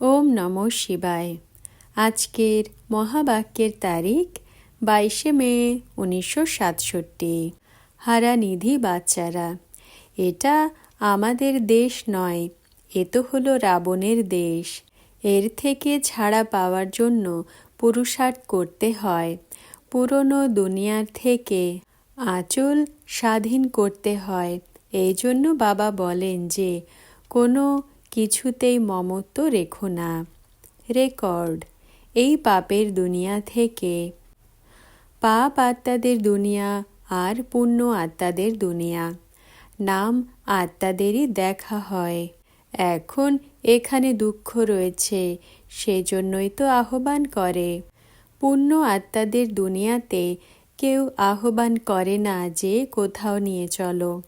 ওম নম শিবায়। আজকের মহাবাক্যের তারিখ বাইশে মে উনিশশো সাতষট্টি। হারানিধি বাচ্চারা, এটা আমাদের দেশ নয়, এ তো হলো রাবণের দেশ। এর থেকে ছাড়া পাওয়ার জন্য পুরুষার্থ করতে হয়, পুরনো দুনিয়ার থেকে আঁচল স্বাধীন করতে হয়। এই জন্য বাবা বলেন যে, কোনো কিছুতেই মমত্ব রেখো না। রেকর্ড এই পাপের দুনিয়া থেকে। পাপ আত্মাদের দুনিয়া, আর পুণ্য আত্মাদের দুনিয়া। নাম আত্মাদেরই দেখা হয়। এখন এখানে দুঃখ রয়েছে, সেজন্যই তো আহ্বান করে। পুণ্য আত্মাদের দুনিয়াতে কেউ আহ্বান করে না যে কোথাও নিয়ে চলো।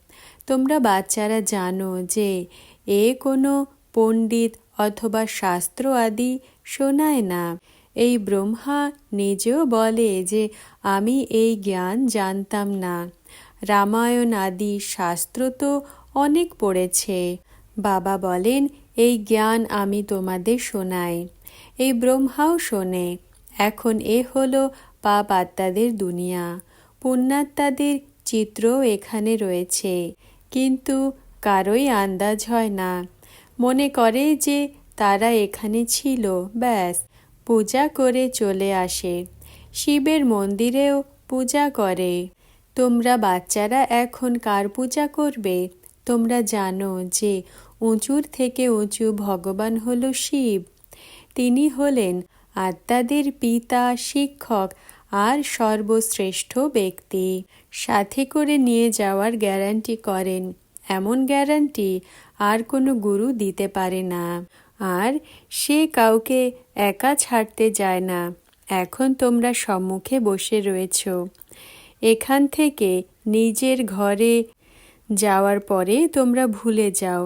তোমরা বাচ্চারা জানো যে এ কোনো পণ্ডিত অথবা শাস্ত্র আদি শোনায় না। এই ব্রহ্মা নিজেও বলে যে, আমি এই জ্ঞান জানতাম না। রামায়ণ আদি শাস্ত্র তো অনেক পড়েছে। বাবা বলেন, এই জ্ঞান আমি তোমাদের শোনাই এই ব্রহ্মাও শোনে। এখন এ হলো পাপ আত্মাদের দুনিয়া। পুণ্যাত্মাদের চিত্রও এখানে রয়েছে। কিন্তু কারোই আন্দাজ হয় না। মনে করে যে তারা এখানে ছিল, ব্যাস, পূজা করে চলে আসে। শিবের মন্দিরেও পূজা করে। তোমরা বাচ্চারা এখন কার পূজা করবে? তোমরা জানো যে উঁচুর থেকে উঁচু ভগবান হল শিব। তিনি হলেন আত্মাদের পিতা, শিক্ষক আর সর্বশ্রেষ্ঠ ব্যক্তি। সাথে করে নিয়ে যাওয়ার গ্যারান্টি করেন। এমন গ্যারান্টি আর কোনো গুরু দিতে পারে না। আর সে কাউকে একা ছাড়তে যায় না। এখন তোমরা সম্মুখে বসে রয়েছ। এখান থেকে নিজের ঘরে যাওয়ার পরে তোমরা ভুলে যাও।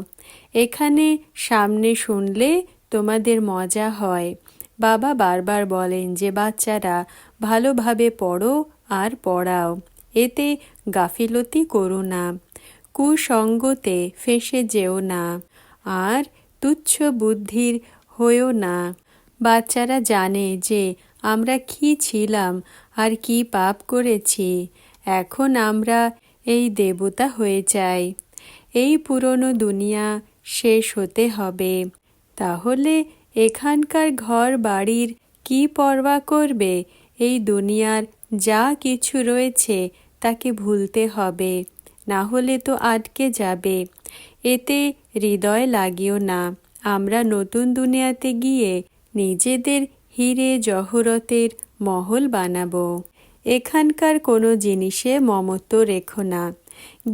এখানে সামনে শুনলে তোমাদের মজা হয়। বাবা বারবার বলেন যে, বাচ্চারা, ভালোভাবে পড়ো আর পড়াও। এতে গাফিলতি করো না। কুসঙ্গতে ফেসে যেও না, আর তুচ্ছ বুদ্ধির হয়েও না। বাচ্চারা জানে যে আমরা কি ছিলাম আর কি পাপ করেছি, এখন আমরা এই দেবতা হয়ে যাই। এই পুরনো দুনিয়া শেষ হতে হবে। তাহলে এখানকার ঘর বাড়ির কি পরবা করবে? এই দুনিয়ার যা কিছু রয়েছে তাকে ভুলতে হবে। না হলে তো আটকে যাবে। এতে হৃদয় লাগিও না। আমরা নতুন দুনিয়াতে গিয়ে নিজেদের হিরে জহরতের মহল বানাবো। এখানকার কোনো জিনিসে মমত্ব রেখো না।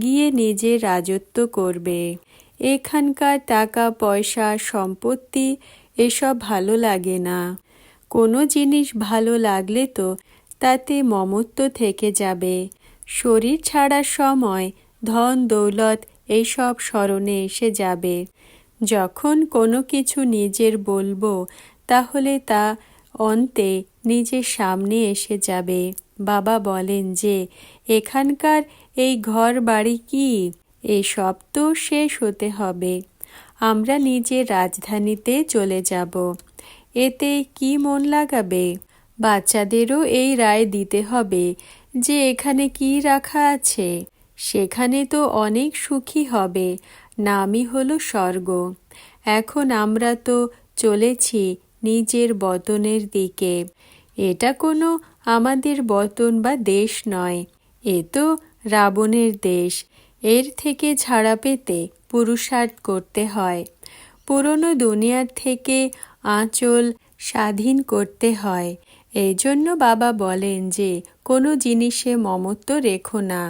গিয়ে নিজে রাজত্ব করবে। এখানকার টাকা, পয়সা, সম্পত্তি এসব ভালো লাগে না। কোনো জিনিস ভালো লাগলে তো তাতে মমত্ব থেকে যাবে। শরীর ছাড়ার সময় ধন, দৌলত এইসব স্মরণে এসে যাবে। যখন কোনো কিছু নিজের বলব, তাহলে তা অন্তে নিজের সামনে এসে যাবে। বাবা বলেন যে, এখানকার এই ঘর বাড়ি কি? এসব তো শেষ হতে হবে। আমরা নিজের রাজধানীতে চলে যাব। এতে কি মন লাগাবে? বাচ্চাদেরও এই রায় দিতে হবে। যে এখানে কি রাখা আছে, সেখানে তো অনেক সুখী হবে, নামই হলো স্বর্গ। এখন আমরা তো চলেছি নিজের বতনের দিকে। এটা কোনো আমাদের বতন বা দেশ নয়, এ তো রাবণের দেশ। এর থেকে ছাড়া পেতে পুরুষার্থ করতে হয়। পুরনো দুনিয়ার থেকে আঁচল স্বাধীন করতে হয়। এই জন্য বাবা বলেন যে, কোনো জিনিসে মমত্ব রেখো না।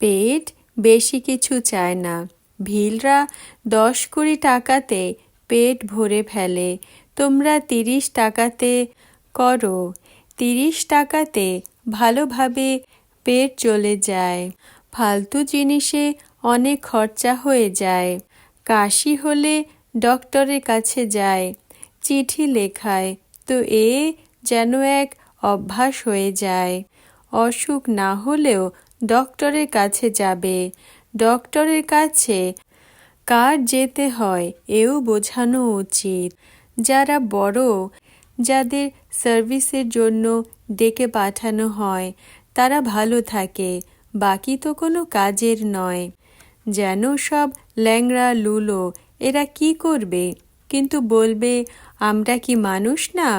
পেট বেশি কিছু চায় না। ভিলরা দশ কুড়ি টাকাতে পেট ভরে ফেলে। তোমরা তিরিশ টাকাতে করো। তিরিশ টাকাতে ভালোভাবে পেট চলে যায়। ফালতু জিনিসে অনেক খরচা হয়ে যায়। কাশি হলে ডক্টরের কাছে যায়। চিঠি লেখায়। তো এ যেন এক অভ্যাস হয়ে যায়। অসুখ না হলেও ডক্টরের কাছে যাবে। ডক্টরের কাছে কার যেতে হয় এও বোঝানো উচিত। যারা বড়, যাদের সার্ভিসের জন্য ডেকে পাঠানো হয়, তারা ভালো থাকে, বাকি তো কোনো কাজের নয়। যেন সব ল্যাংড়া লুলো, এরা কি করবে? কিন্তু বলবে, আমরা কি মানুষ না?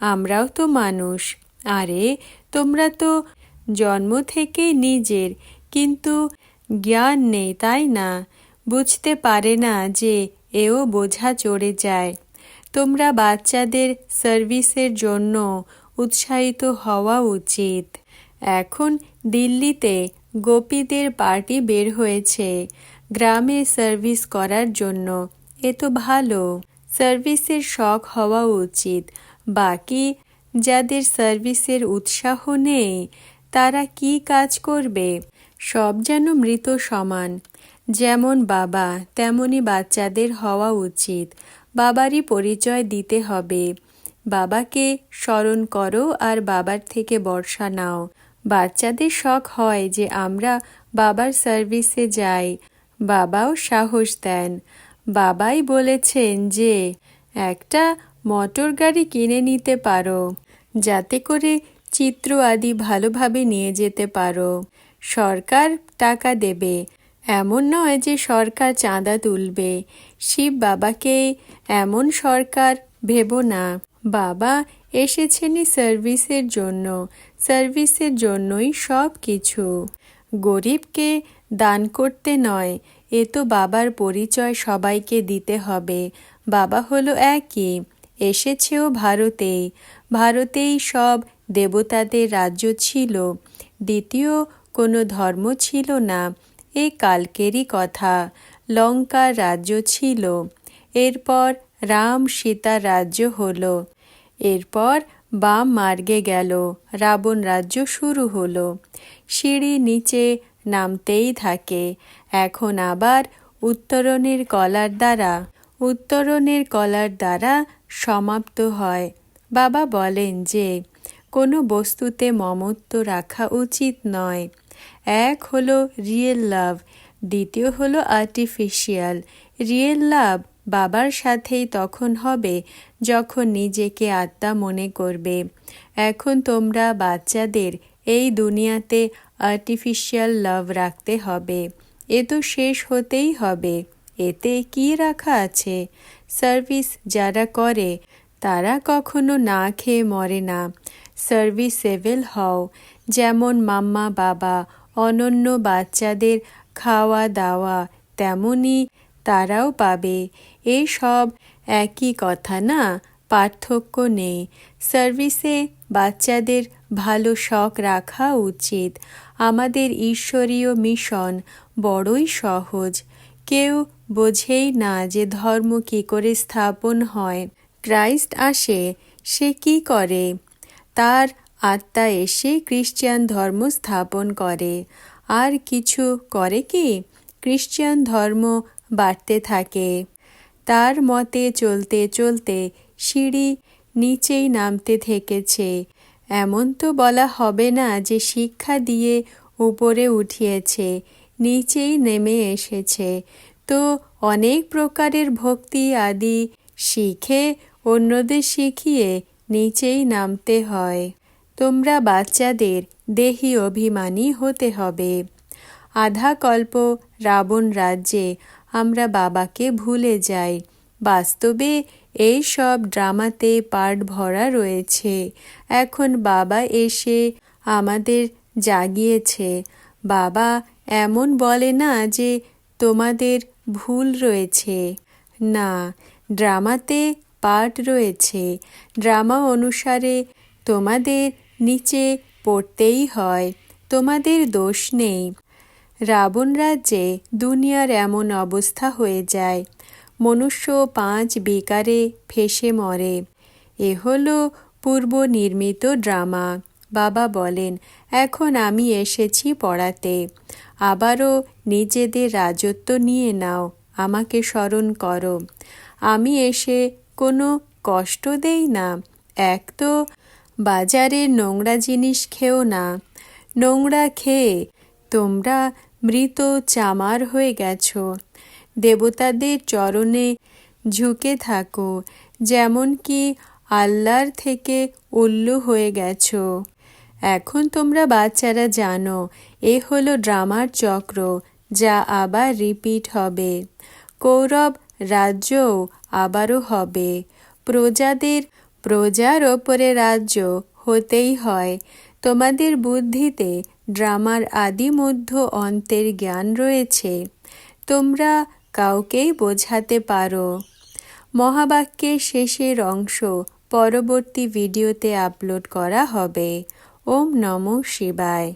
আমরাও তো মানুষ। আরে, তোমরা তো জন্ম থেকে নিজের, কিন্তু জ্ঞান নেই, তাই না? বুঝতে পারে না যে এও বোঝা চড়ে যায়। তোমরা বাচ্চাদের সার্ভিসের জন্য উৎসাহিত হওয়া উচিত। এখন দিল্লিতে গোপীদের পার্টি বের হয়েছে গ্রামে সার্ভিস করার জন্য। এ তো ভালো। সার্ভিসের শখ হওয়া উচিত। বাকি যাদের সার্ভিসের উৎসাহ নেই, তারা কি কাজ করবে? সব যেন মৃত সমান। যেমন বাবা, তেমনি বাচ্চাদের হওয়া উচিত। বাবারই পরিচয় দিতে হবে। বাবাকে স্মরণ করো আর বাবার থেকে বর্ষা নাও। বাচ্চাদের শখ হয় যে আমরা বাবার সার্ভিসে যাই। বাবাও সাহস দেন। বাবাই বলেছেন যে, একটা মোটর গাড়ি কিনে নিতে পারো। যাতে করে চিত্র আদি ভালোভাবে নিয়ে যেতে পারো। সরকার টাকা দেবে। এমন নয় যে সরকার চাঁদা তুলবে। শিব বাবাকে এমন সরকার ভেব না। বাবা এসেছেনই সার্ভিসের জন্য। সার্ভিসের জন্যই সব কিছু। গরিবকে দান করতে নয়, এ তো বাবার পরিচয় সবাইকে দিতে হবে। বাবা হলো একই। এসেছেও ভারতে ভারতেই সব দেবতাদের রাজ্য ছিল। দ্বিতীয় কোনো ধর্ম ছিল না। এ কালকেরই কথা। লঙ্কার রাজ্য ছিল। এরপর রাম সীতা রাজ্য হল। এরপর বাম মার্গে গেল। রাবণ রাজ্য শুরু হলো। সিঁড়ি নিচে নামতেই থাকে। এখন আবার উত্তরণের কলার দ্বারা। উত্তরণের কলার দ্বারা সমাপ্ত হয়। বাবা বলেন যে, কোনো বস্তুতে মমত্ব রাখা উচিত নয়। এক হলো রিয়েল লাভ দ্বিতীয় হলো আর্টিফিশিয়াল রিয়েল লাভ বাবার সাথেই তখন হবে যখন নিজেকে আত্মা মনে করবে। এখন তোমরা বাচ্চাদের এই দুনিয়াতে আর্টিফিশিয়াল লাভ রাখতে হবে। এ তো শেষ হতেই হবে। এতে কি রাখা আছে? সার্ভিস যারা করে, তারা কখনো না খেয়ে মরে না। সার্ভিসেবল হও। যেমন মাম্মা, বাবা, অনন্য বাচ্চাদের খাওয়া দাওয়া, তেমনি তারাও পাবে। এই সব একই কথা না? পার্থক্য নেই। সার্ভিসে বাচ্চাদের ভালো শখ রাখা উচিত। আমাদের ঈশ্বরীয় মিশন বড়ই সহজ। কেউ বোঝেই না যে ধর্ম কি করে স্থাপন হয়। ক্রাইস্ট আসে, সে কি করে? তার আত্মা এসে খ্রিস্টান ধর্ম স্থাপন করে। আর কিছু করে কি? খ্রিস্টান ধর্ম বাড়তে থাকে। তার মতে চলতে চলতে সিঁড়ি নিচেই নামতে থেকেছে। এমন তো বলা হবে না যে শিক্ষা দিয়ে উপরে উঠিয়েছে। নিচেই নেমে এসেছে। তো অনেক প্রকারের ভক্তি আদি শিখে অন্যদের শিখিয়ে নিচেই নামতে হয়। তোমরা বাচ্চাদের দেহি অভিমানী হতে হবে। আধা কল্প রাবণ রাজ্যে আমরা বাবাকে ভুলে যাই। বাস্তবে এই সব ড্রামাতে পার্ট ভরা রয়েছে। এখন বাবা এসে আমাদের জাগিয়েছে। বাবা এমন বলে না যে তোমাদের ভুল রয়েছে। না, ড্রামাতে পার্ট রয়েছে। ড্রামা অনুসারে তোমাদের নিচে পড়তেই হয়, তোমাদের দোষ নেই। রাবণ রাজ্যে দুনিয়ার এমন অবস্থা হয়ে যায়, মনুষ্য পাঁচ বেকারে ফেসে মরে। এ হলো পূর্ব নির্মিত ড্রামা। বাবা বলেন, এখন আমি এসেছি পড়াতে। আবারও নিজেদের রাজত্ব নিয়ে নাও, আমাকে স্মরণ করো। আমি এসে কোনো কষ্ট দেই না। এক তো বাজারের নোংরা জিনিস খেও না। নোংরা খেয়ে তোমরা মৃত চামার হয়ে গেছ। দেবতাদের চরণে ঝুঁকে থাকো যেমন কি আল্লাহর থেকে উল্লু হয়ে গেছো। এখন তোমরা বাচ্চারা জানো, এ হলো ড্রামার চক্র, যা আবার রিপিট হবে। কৌরব রাজ্যও আবারও হবে। প্রজাদের, প্রজার ওপরে রাজ্য হতেই হয়। তোমাদের বুদ্ধিতে ড্রামার আদি মধ্য অন্তের জ্ঞান রয়েছে। তোমরা কাউকেই বোঝাতে পারো। মহাবাক্যের শেষের অংশ পরবর্তী ভিডিওতে আপলোড করা হবে। ওম নমঃ শিবায়